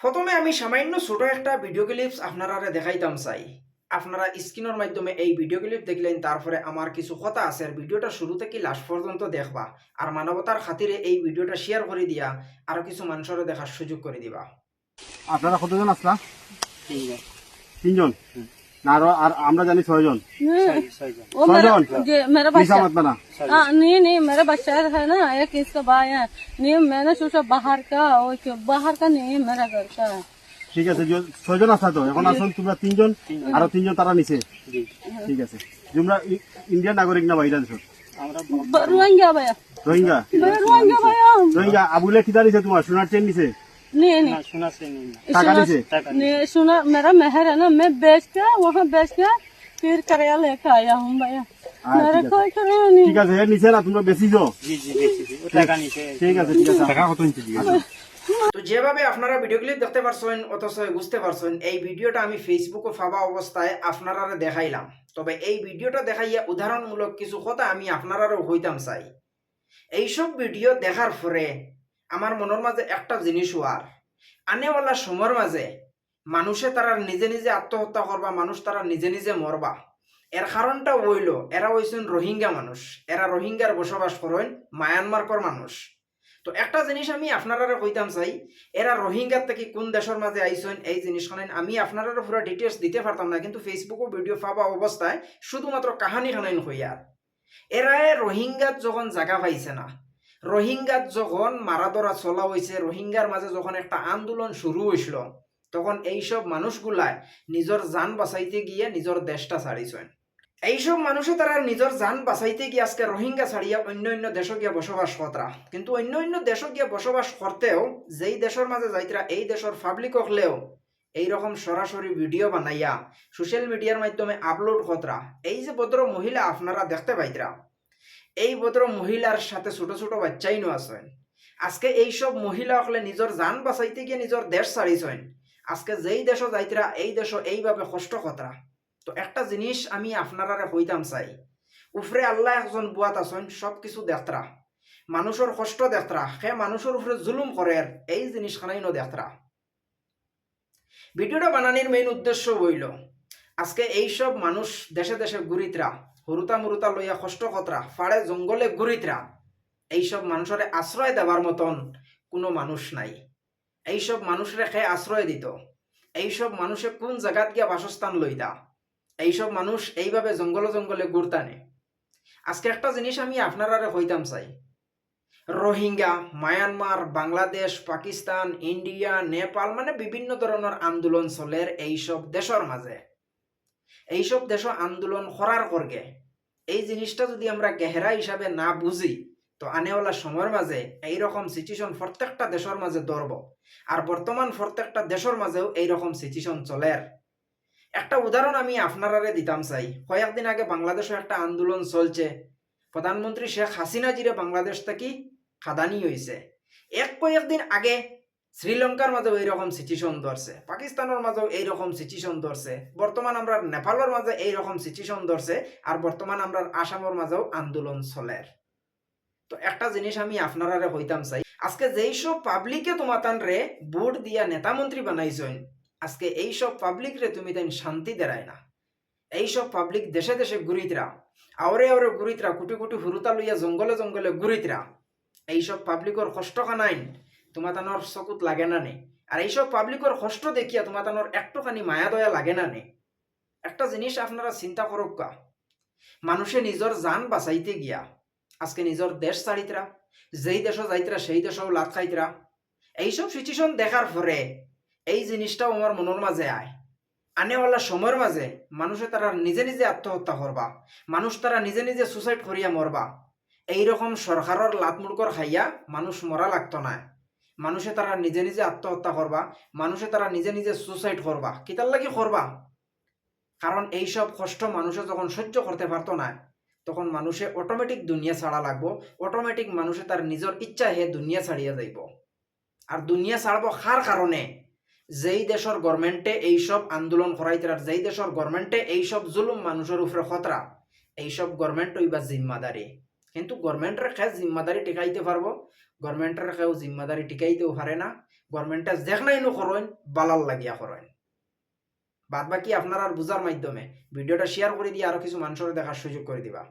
প্রথমে আমি সামান্য ছোট একটা ভিডিও ক্লিপস আপনারা দেখাইতাম চাই। আপনারা স্ক্রিনের মাধ্যমে এই ভিডিও ক্লিপ দেখলেন তারপরে আমার কিছু কথা আছে। আর ভিডিওটা শুরু থেকে লাস্ট পর্যন্ত দেখবা। আর মানবতার খাতিরে এই ভিডিওটা শেয়ার করে দিয়া আরও কিছু মানুষের দেখার সুযোগ করে দিবা। আপনারা কতজন আসলা তিনজন। না আরো আর আমরা জানি ছয়জন वो मेरा छह ये मेरा निशा बच्चा मत बना हाँ नहीं नहीं मेरा बच्चा है ना एक इसका भाई है नहीं मैंने सोचा बाहर का वो क्यों बाहर का नहीं है मेरा घर का है ঠিক আছে যে- ছয়জন আসলা তো এখন আসুন তোমরা তিনজন আরো তিনজন তারা নিচে ঠিক আছে তোমরা ই- ইন্ডিয়ান নাগরিক না বাইরা দেশ ब- रोहिंग्या भैया রোহিঙ্গা मैं रोहिंग्या भैया রোহিঙ্গা আবুলে কিতা নিছে তোমার সোনার চেন নিছে नहीं नहीं টাকা सुना নিছে नहीं सुना मेरा मेहर है ना मैं बेच के वहाँ बेच के फिर कराया लेके आया हूँ भैया हाँ, मेरा ठीक है। कोई कराया नहीं ঠিক আছে হে নিছে না তোমরা বেশি যাও ঠিক আছে ঠিক আছে টাকা কত নিচ্ছে তো যেভাবে আপনারা ভিডিও ক্লিপ দেখতে পারছেন অথচ বুঝতে পারছেন এই ভিডিওটা আমি ফেসবুকে ফাবা অবস্থায় আপনারা দেখাইলাম তবে এই ভিডিওটা দেখাইয়া উদাহরণমূলক কিছু কথা আমি আপনারারও হইতাম চাই এইসব ভিডিও দেখার পরে আমার মনের মাঝে একটা জিনিস হওয়ার আনেওয়ালা সময়ের মাঝে মানুষে তারা নিজে নিজে আত্মহত্যা করবা মানুষ তারা নিজে নিজে মরবা এর কারণটা হইল এরা হইছেন রোহিঙ্গা মানুষ। এরা রোহিঙ্গার বসবাস করেন মায়ানমার্কর মানুষ। তো একটা জিনিস আমি আপনারা কইতাম চাই এরা রোহিঙ্গার থেকে কোন দেশের মাঝে আইসেন এই জিনিসখানে আমি আপনারা পুরো ডিটেলস দিতে পারতাম না, কিন্তু ফেসবুকও ভিডিও পাবা অবস্থায় শুধুমাত্র কাহানি খানাইন হইয়ার এরা রোহিঙ্গাত যখন জায়গা পাইছে না রোহিঙ্গাত যখন মারাদরা চলা হয়েছে রোহিঙ্গার মাঝে যখন একটা আন্দোলন শুরু হয়েছিল তখন এইসব মানুষগুলায় নিজের যান বাঁচাইতে গিয়ে নিজের দেশটা ছাড়িছেন। এইসব মানুষে তারা নিজের যান বাঁচাইতে গিয়ে আজকে রোহিঙ্গা ছাড়িয়া অন্য অন্য দেশে গিয়ে বসবাস করা কিন্তু অন্য অন্য দেশে গিয়ে বসবাস করতেও যেই দেশের মাঝে যাইতরা এই দেশের পাবলিক হলেও এইরকম সরাসরি ভিডিও বানাইয়া সোশ্যাল মিডিয়ার মাধ্যমে আপলোড কতরা এই যে ভদ্র মহিলা, আপনারা দেখতে পাইতরা এই ভদ্র মহিলার সাথে ছোট ছোট বাচ্চাইনও আছেন। আজকে এইসব মহিলা হলে নিজের যান বাঁচাইতে গিয়ে নিজের দেশ ছাড়িছেন আজকে যেই দেশ যাইতরা এই দেশ এইভাবে কষ্ট কতরা তো একটা জিনিস আমি আপনারা হইতাম চাই। উফরে আল্লাহ একজন বুয়াত আছেন, সব কিছু দেখতরা মানুষের কষ্ট দেখতরা সে মানুষের উপরে জুলুম করে এই জিনিসখানাই ন দেখতরা ভিডিওটা বানানির মেইন উদ্দেশ্য হইল আজকে এইসব মানুষ দেশে দেশে ঘুরিতরা হরুতা মুরুতা লইয়া কষ্ট কতরা ফাড়ে জঙ্গলে ঘুরিতরা এইসব মানুষের আশ্রয় দেওয়ার মতন কোনো মানুষ নাই। এইসব মানুষরে খে আশ্রয় দিত। এইসব মানুষে কোন জায়গাত গিয়া বাসস্থান লইতা? এইসব মানুষ এইভাবে জঙ্গলে জঙ্গলে ঘুরতানে আজকে একটা জিনিস আমি আপনারা হইতাম চাই। Rohingya Myanmar Bangladesh, Pakistan India Nepal মানে বিভিন্ন ধরনের আন্দোলন চলের এইসব দেশের মাঝে এইসব দেশ আন্দোলন করার করগে এই জিনিসটা যদি আমরা গেহরা হিসাবে না বুঝি তো আনেওয়ালা সময়ের মাঝে এইরকম সিচুয়েশন প্রত্যেকটা দেশের মাঝে ধরব আর বর্তমান প্রত্যেকটা দেশের মাঝেও এইরকম সিচুয়েশন চলের একটা উদাহরণ আমি আপনারারে দিতাম চাই কয়েকদিন আগে বাংলাদেশে একটা আন্দোলন চলছে। প্রধানমন্ত্রী শেখ হাসিনা জিরে বাংলাদেশ থেকে খাদানি হয়েছে এক কয়েকদিন আগে শ্রীলঙ্কার মাঝেও এইরকম সিচুয়েশন ধরছে। পাকিস্তানের মাঝেও এইরকম সিচুয়েশন ধরছে। বর্তমান আমরা নেপালের মাঝে এইরকম সিচুয়েশন ধরছে আর বর্তমান আমরা আসামের মাঝেও আন্দোলন চলের তো একটা জিনিস আমি আপনারা হইতাম চাই, আজকে যেই সব পাবলিকে তোমাতান রে ভোট দিয়া নেতা মন্ত্রী বানাইছেন, আজকে এইসব পাবলিক রে তুমি তাই শান্তি দেরায় না। এইসব পাবলিক দেশে দেশে ঘুরিতরা আওরে আওরে ঘুরিতরা কুটি কুটি হুরুতা লইয়া জঙ্গলে জঙ্গলে ঘুরিতরা এইসব পাবলিকর কষ্ট কানাইন তোমার তানোর চকুত লাগে না নে। আর এইসব পাবলিকর কষ্ট দেখিয়া তোমার তানোর একটুখানি মায়া দয়া লাগে না নে। একটা জিনিস আপনারা চিন্তা করুক কা মানুষে নিজের যান বাঁচাইতে গিয়া, আজকে নিজের দেশ ছাড়িতরা যেই দেশও যাইতরা সেই দেশও লাত খাইতরা এইসব সিচুয়েশন দেখার পরে এই জিনিসটাও আমার মনের মাঝে আয় আনেওয়ালা সময়ের মাঝে মানুষে তারা নিজে নিজে আত্মহত্যা করবা মানুষ তারা নিজে নিজে সুসাইড করিয়া মরবা এইরকম সরকারের লাতমুড়কর খাইয়া মানুষ মরা লাগতো না মানুষে তারা নিজে নিজে আত্মহত্যা করবা, মানুষে তারা নিজে নিজে সুসাইড করবা। কিতার লাগি করবা? কারণ এইসব কষ্ট মানুষে যখন সহ্য করতে পারতো না, তখন মানুষে অটোমেটিক দুনিয়া ছাড়া লাগবো অটোমেটিক মানুষে তার নিজের ইচ্ছা হে দুনিয়া ছাড়িয়া যাইব। আর দুনিয়া ছাড়ব কার কারণে? যেই দেশের গভর্নমেন্টে এইসব আন্দোলন করাইতার যেই দেশের গভর্নমেন্টে এইসব জুলুম মানুষের উপরে খতরা, এইসব গভর্নমেন্ট হইবা জিম্মাদারি। কিন্তু গভর্নমেন্টের খেয়ে জিম্মাদারি টিকাইতে পারব গভর্নমেন্টের খেয়েও জিম্মাদারি টিকাইতেও পারে না। গভর্নমেন্টে যেখানেই নো করেন বালাল লাগিয়া করেন বাদ বাকি আপনার আর বুঝার মাধ্যমে। ভিডিওটা শেয়ার করে দিয়ে আরও কিছু মানুষের দেখার সুযোগ করে দিবা।